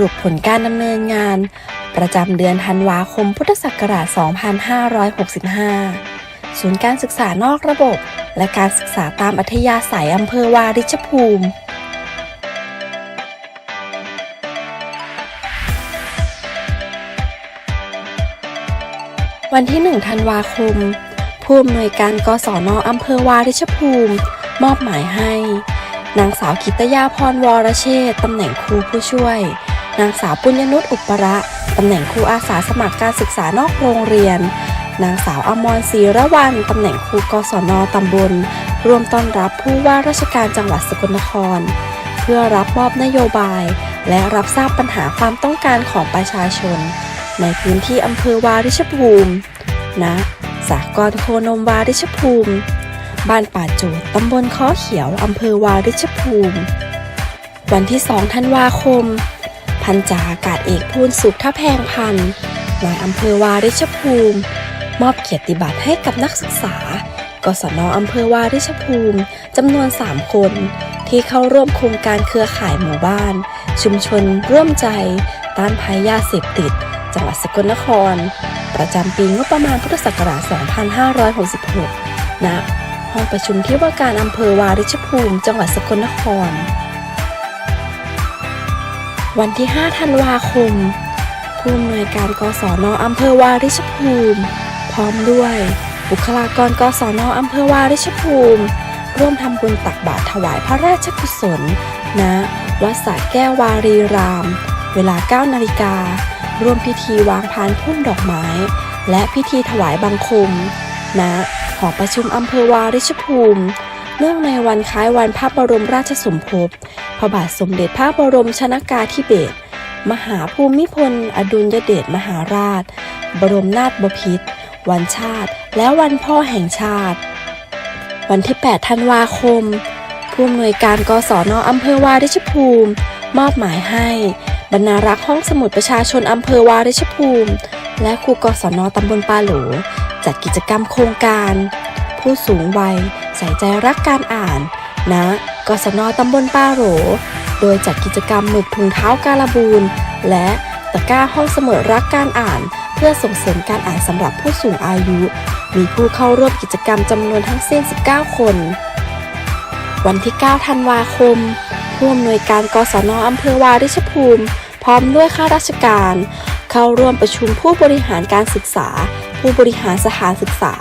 รุปผลการดำเนินงาน ประจำเดือนธันวาคมพุทธศักราช 2565 ศูนย์การศึกษานอกระบบ และการศึกษาตามอัธยาศัยอำเภอวาริชภูมิวันที่ 1 ธันวาคม ผู้อำนวยการกศนอำเภอวาริชภูมิ มอบหมายให้ นางสาวกิตยาพรวรเชษตำแหน่งครูผู้ช่วย นางสาวปุญญนุชอุประ ตำแหน่งครูอาสาสมัครการศึกษานอกโรงเรียน นางสาวอมรศรีระวัน ตำแหน่งครูกศนตำบล ร่วมต้อนรับผู้ว่าราชการจังหวัดสกลนคร เพื่อรับมอบนโยบาย และรับทราบปัญหาความต้องการของประชาชน ในพื้นที่อำเภอวาริชภูมิณสากรโคนมวาริชภูมิ บ้านป่าจูดตำบลค้อเขียว อำเภอวาริชภูมิ วันที่ 2 ธันวาคม พันจาอากาศเอกพูนสุขท่าแพงพันธ์นายอำเภอวาริชภูมิ มอบเกียรติบัตรให้กับนักศึกษากศนอำเภอวาริชภูมิจำนวน 3 คน ที่เข้าร่วมโครงการเครือข่ายหมู่บ้าน ชุมชนร่วมใจ ต้านภัยยาเสพติด จังหวัดสกลนคร ประจำปีงบประมาณพุทธศักราช 2566ณห้องประชุมที่ว่าการอำเภอวาริชภูมิ จังหวัดสกลนคร วันที่ 5 ธันวาคม ผู้อำนวยการกศนอำเภอวาริชภูมิ พร้อมด้วย บุคลากรกศนอำเภอวาริชภูมิ ร่วมทำบุญตักบาตรถวายพระราชกุศลณวัดสระแก้ววารีราม เวลา 9 นาฬิกา ร่วมพิธีวางพานพุ่มดอกไม้ และพิธีถวายบังคมณหอประชุมอำเภอวาริชภูมิ เนื่องในวันคล้ายวันพระบรมราชสมภพพระบาทสมเด็จพระบรมชนากาธิเบศรมหาภูมิพล อดุลยเดชมหาราช บรมนาถบพิตรวันชาติ และวันพ่อแห่งชาติ วันที่ 8 ธันวาคม ผู้อำนวยการกศนอำเภอวาริชภูมิ มอบหมายให้ บรรณารักษ์ห้องสมุดประชาชนอำเภอวาริชภูมิ และครูกศนตำบลปาหลจัดกิจกรรมโครงการ ผู้สูงวัย ใส่ใจรักการอ่านณกศนตำบลปาโหล โดยจัดกิจกรรมหมึกถุงเท้าการบูนและตะกร้าห้องเสมอรักการอ่าน เพื่อส่งเสริมการอ่านสำหรับผู้สูงอายุ มีผู้เข้าร่วมกิจกรรมจำนวนทั้งสิ้น 19 คน วันที่ 9 ธันวาคม ผู้อำนวยการกศนอำเภอวาริชภูมิ พร้อมด้วยข้าราชการ เข้าร่วมประชุมผู้บริหารการศึกษา ผู้บริหารสถานศึกษา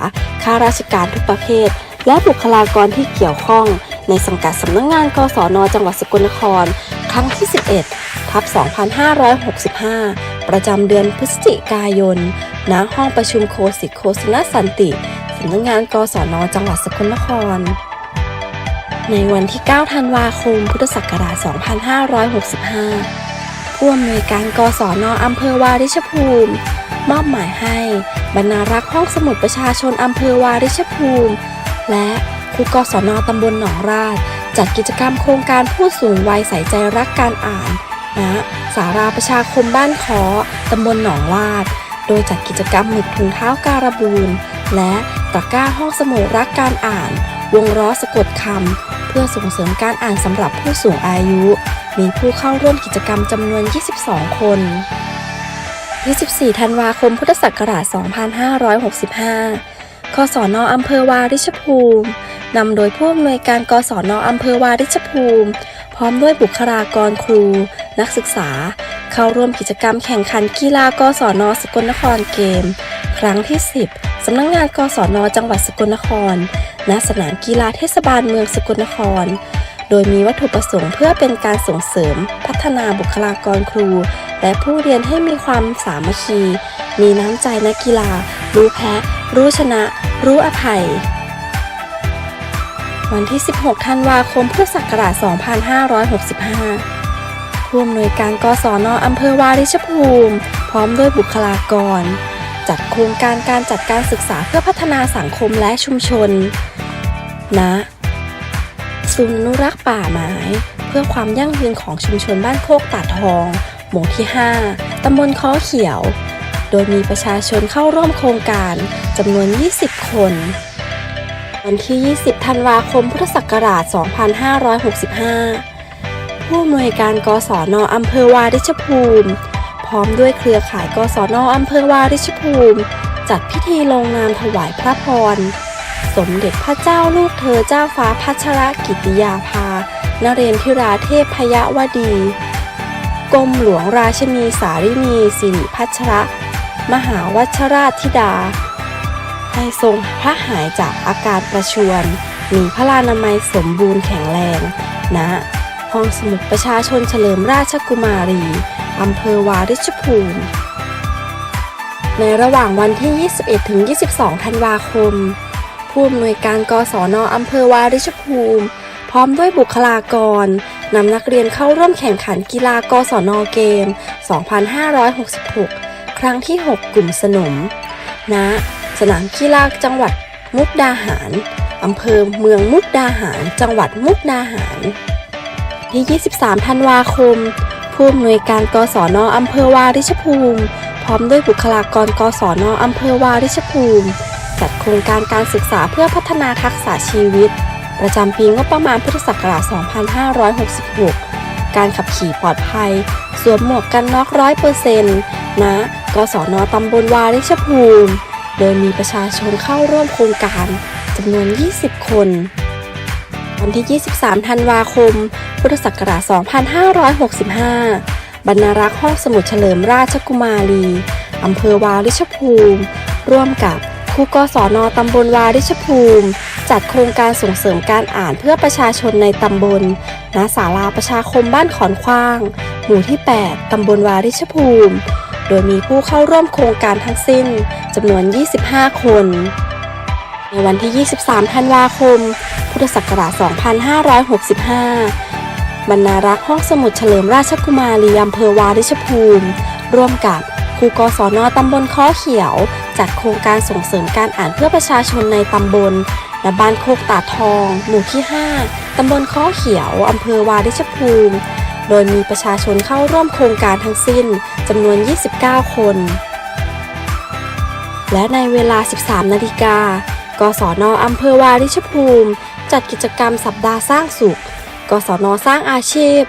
ข้าราชการทุกประเภท และบุคลากรที่เกี่ยวข้อง ในสังกัดสำนักงงานกศนจังหวัดสกลนคร ครั้งที่ 11 ทับ 2565 ประจำเดือนพฤศจิกายน ณ ห้องประชุมโคสิโคสนสันติสำนักงงานกศนจังหวัดสกลนคร ในวันที่ 9 ธันวาคม พุทธศักราช 2565ผู้อำนวยการกศนอำเภอวาริชภูมิ มอบหมายให้ บรรณารักษ์ห้องสมุดประชาชนอำเภอวาริชภูมิ และครูกศนตำบลหนองราช จัดกิจกรรมโครงการผู้สูงวัยใส่ใจรักการอ่านณสาราประชาคมบ้านคอตำบลหนองลาดโดยจัดกิจกรรมหมึกถุงเท้าการบูนและตะก้าห้องสมุดรักการอ่าน วงล้อสะกดคำ เพื่อส่งเสริมการอ่านสำหรับผู้สูงอายุ มีผู้เข้าร่วมกิจกรรมจำนวน 22 คน 24 ธันวาคม พุทธศักราช 2565 กศนอำเภอวาริชภูมิ นำโดยผู้อำนวยการกศนอำเภอวาริชภูมิ พร้อมด้วยบุคลากรครู นักศึกษา เข้าร่วมกิจกรรมแข่งขันกีฬากศนสกลนครเกม ครั้งที่ 10สำนักงงานกศนจังหวัดสกลนคร ณ สนามกีฬาเทศบาลเมืองสกลนคร โดยมีวัตถุประสงค์เพื่อเป็นการส่งเสริม พัฒนาบุคลากรครู และผู้เรียนให้มีความสามัคคี มีน้ำใจนักกีฬา รู้แพ้ รู้ชนะ รู้อภัย วันที่ 16 ธันวาคม พุทธศักราช 2565ผู้อำนวยการกศนอำเภอวาริชภูมิ พร้อมด้วยบุคลากร จัดโครงการการจัดการศึกษาเพื่อพัฒนาสังคมและชุมชนณศูนย์อนุรักษ์ป่าไม้เพื่อความยั่งยืนของชุมชนบ้านโคกตาดทอง หมู่ที่ 5 ตำบลค้อเขียว โดยมีประชาชนเข้าร่วมโครงการจำนวน 20 คน วันที่ 20 ธันวาคม พุทธศักราช 2565 ผู้อำนวยการกศนอำเภอวาริชภูมิ พร้อมด้วยเครือข่ายกศนอำเภอวาริชภูมิ จัดพิธีลงนามถวายพระพร สมเด็จพระเจ้าลูกเธอเจ้าฟ้าพัชรกิติยาภา นเรนทิราเทพพยวดีกรมหลวงราชนีสารินีสิริพัชระ มหาวัชราธิดา ให้ทรงพระหายจากอาการประชวรมีพระลานามัยสมบูรณ์แข็งแรงณห้องสมุดประชาชนเฉลิมราชกุมารี อำเภอวาริชภูมิ ในระหว่างวันที่ 21 ถึง 22 ธันวาคม ผู้อำนวยการกศนอำเภอวาริชภูมิ พร้อมด้วยบุคลากรนำนักเรียนเข้าร่วมแข่งขันกีฬากศนเกม 2566 ครั้งที่ 6 กลุ่มสนมณสนามกีฬาจังหวัดมุกดาหาร อำเภอเมืองมุกดาหาร จังหวัดมุกดาหารที่ 23 ธันวาคม ผู้อำนวยการกศนอำเภอวาริชภูมิ พร้อมด้วยบุคลากรกศนอำเภอวาริชภูมิ จัดโครงการการศึกษาเพื่อพัฒนาทักษะชีวิต ประจำปีงบประมาณพุทธศักราช 2566 การขับขี่ปลอดภัย สวมหมวกกันน็อกร้อยเปอร์เซ็นต์ณ กศนตำบลวาริชภูมิ โดยมีประชาชนเข้าร่วมโครงการจำนวน 20 คน วันที่ 23 ธันวาคม พุทธศักราช 2565 บรรณารักษ์ห้องสมุดเฉลิมราชกุมารีอำเภอวาริชภูมิ ร่วมกับครูกศนตำบลวาริชภูมิ จัดโครงการส่งเสริมการอ่านเพื่อประชาชนในตำบลณศาลาประชาคมบ้านขอนขว้าง หมู่ที่ 8 ตำบลวาริชภูมิ โดยมีผู้เข้าร่วมโครงการทั้งสิ้นจำนวน 25 คน ในวันที่ 23 ธันวาคม พุทธศักราช 2565 บรรณารักษ์ห้องสมุดเฉลิมราชกุมารีอำเภอวาริชภูมิ ร่วมกับครูกศนตำบลข้อเขียว จัดโครงการส่งเสริมการอ่านเพื่อประชาชนในตำบลและบ้านโคกตาทอง หมู่ที่ 5 ตำบลข้อเขียว อำเภอวาริชภูมิ โดยมีประชาชนเข้าร่วมโครงการทั้งสิ้นจำนวน 29 คน และในเวลา 13 นาฬิกากศนอำเภอวาริชภูมิ จัดกิจกรรมสัปดาห์สร้างสุข กศนสร้างอาชีพ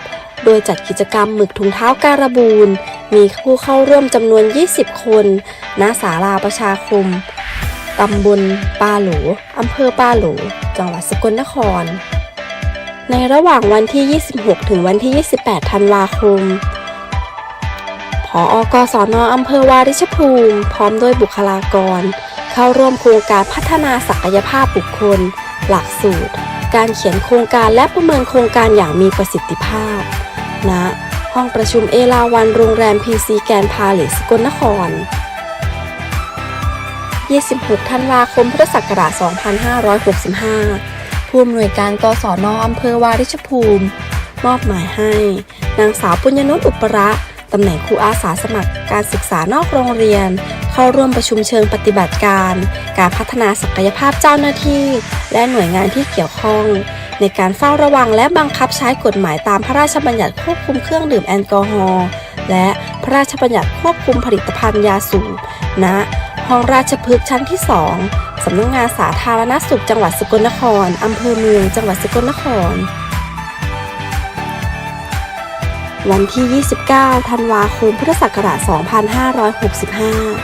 โดยจัดกิจกรรมหมึกถุงเท้าการบูนมีผู้เข้าร่วมจำนวน 20 คนณศาลาประชาคม ตำบลปาหลูอำเภอปาหลู จังหวัดสกลนคร ในระหว่างวันที่ 26 ถึงวันที่ 28 ธันวาคมผออกศนอำเภอวาริชภูมิ พร้อมด้วยบุคลากร เข้าร่วมโครงการพัฒนาศักยภาพบุคคล หลักสูตร การเขียนโครงการและประเมินโครงการอย่างมีประสิทธิภาพณห้องประชุมเอราวันโรงแรมพีซีแกรนด์พาเลสกลนคร 26 ธันวาคมพุทธศักราช 2565 ผู้อำนวยการกศนอำเภอวาริชภูมิ มอบหมายให้ นางสาวปุญญนุชอุประตำแหน่งครูอาสาสมัครการศึกษานอกโรงเรียน เข้าร่วมประชุมเชิงปฏิบัติการ การพัฒนาศักยภาพเจ้าหน้าที่ และหน่วยงานที่เกี่ยวข้อง ในการเฝ้าระวังและบังคับใช้กฎหมายตามพระราชบัญญัติควบคุมเครื่องดื่มแอลกอฮอล์และพระราชบัญญัติควบคุมผลิตภัณฑ์ยาสูบณ ห้องราชพฤกษ์ชั้นที่ 2 สำนักงานสาธารณสุขจังหวัดสกลนคร อำเภอเมือง จังหวัดสกลนคร วันที่ 29 ธันวาคม พุทธศักราช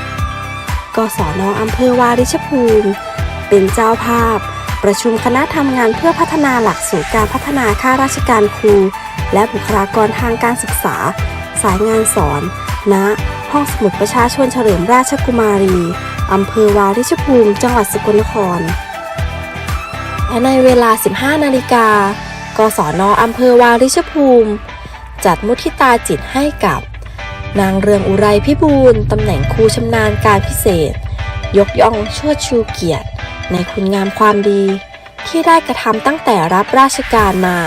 2565 กศนอำเภอวาริชภูมิ เป็นเจ้าภาพ ประชุมคณะทำงานเพื่อพัฒนาหลักสูตรการพัฒนาข้าราชการครู และบุคลากรทางการศึกษา สายงานสอน ณห้องสมุดประชาชนเฉลิมราชกุมารี อำเภอวาริชภูมิ จังหวัดสกลนคร และในเวลา 15 นาฬิกากศนอำเภอวาริชภูมิ จัดมุทิตาจิตให้กับ นางเรืองอุไรพิบูลตำแหน่งครูชำนาญการพิเศษ ยกย่องเชิดชูเกียรติ ในคุณงามความดี ที่ได้กระทำตั้งแต่รับราชการมา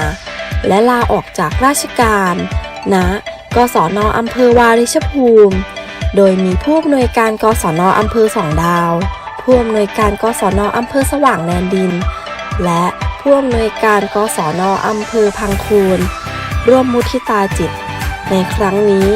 และลาออกจากราชการณ กศนอำเภอวาริชภูมิ โดยมีผู้อำนวยการกศนอำเภอสองดาว ผู้อำนวยการกศนอำเภอสว่างแดนดิน และผู้อำนวยการกศนอำเภอพังคูนร่วมมุทิตาจิต ในครั้งนี้